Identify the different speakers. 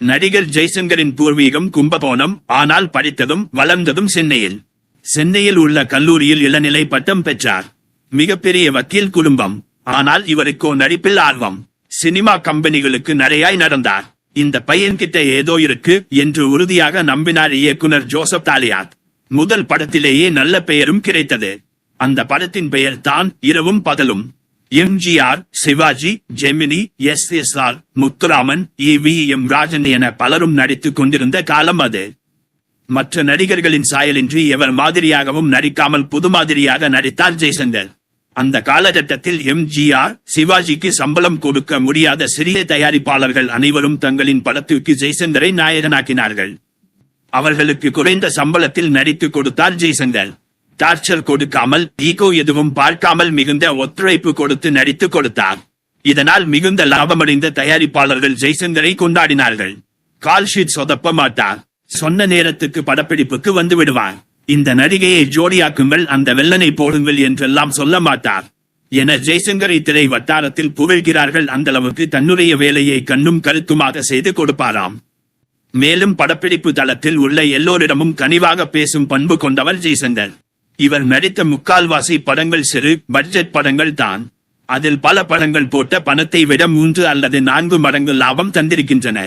Speaker 1: நடிகர் ஜெய்சங்கரின் பூர்வீகம் கும்பகோணம் ஆனால் படித்ததும் வளர்ந்ததும் சென்னையில். சென்னையில் உள்ள கல்லூரியில் இளநிலை பட்டம் பெற்றார். மிகப்பெரிய வக்கீல் குடும்பம் ஆனால் இவருக்கோ நடிப்பில் ஆர்வம். சினிமா கம்பெனிகளுக்கு நிறையாய் நடந்தார். இந்த பையன்கிட்ட ஏதோ இருக்கு என்று உறுதியாக நம்பினார் இயக்குனர் ஜோசப் தாலியாத். முதல் படத்திலேயே நல்ல பெயரும் கிடைத்தது. அந்த படத்தின் பெயர் தான் இரவும் பகலும். MGR Sivaji Gemini S S R Muthuraman E V M Rajan என பலரும் நடித்துக் கொண்டிருந்த காலம் அது. மற்ற நடிகர்களின் சாயலின்றி எவர் மாதிரியாகவும் நடிக்காமல் புது மாதிரியாக நடித்தார் ஜெய்சங்கர். அந்த காலகட்டத்தில் எம்ஜிஆர் சிவாஜிக்கு சம்பளம் கொடுக்க முடியாத சிறிய தயாரிப்பாளர்கள் அனைவரும் தங்களின் படத்திற்கு ஜெய்சங்கரை நாயகனாக்கினார்கள். அவர்களுக்கு குறைந்த சம்பளத்தில் நடித்துக் கொடுத்தார் ஜெய்சங்கர். டார்ச்சர் கொடுக்காமல் ஈகோ எதுவும் பார்க்காமல் மிகுந்த ஒத்துழைப்பு கொடுத்து நடித்து கொடுத்தார். இதனால் மிகுந்த லாபமடைந்த தயாரிப்பாளர்கள் ஜெய்சங்கரை கொண்டாடினார்கள். கால்ஷீட் சொதப்ப மாட்டார். சொன்ன நேரத்துக்கு படப்பிடிப்புக்கு வந்து விடுவார். இந்த நடிகையை ஜோடியாக்குங்கள் அந்த வெள்ளனை போடுங்கள் என்றெல்லாம் சொல்ல மாட்டார். என ஜெய்சங்கரை திரை வட்டாரத்தில் புகழ்கிறார்கள். அந்த அளவுக்கு தன்னுடைய வேலையை கண்ணும் கருத்துமாக செய்து கொடுப்பாராம். மேலும் படப்பிடிப்பு தளத்தில் உள்ள எல்லோரிடமும் கனிவாக பேசும் பண்பு கொண்டவர் ஜெய்சங்கர். இவர் நடித்த முக்கால்வாசி படங்கள் சிறு பட்ஜெட் படங்கள் தான். அதில் பல படங்கள் போட்ட பணத்தை விட மூன்று அல்லது நான்கு மடங்கு லாபம் தந்திருக்கின்றன.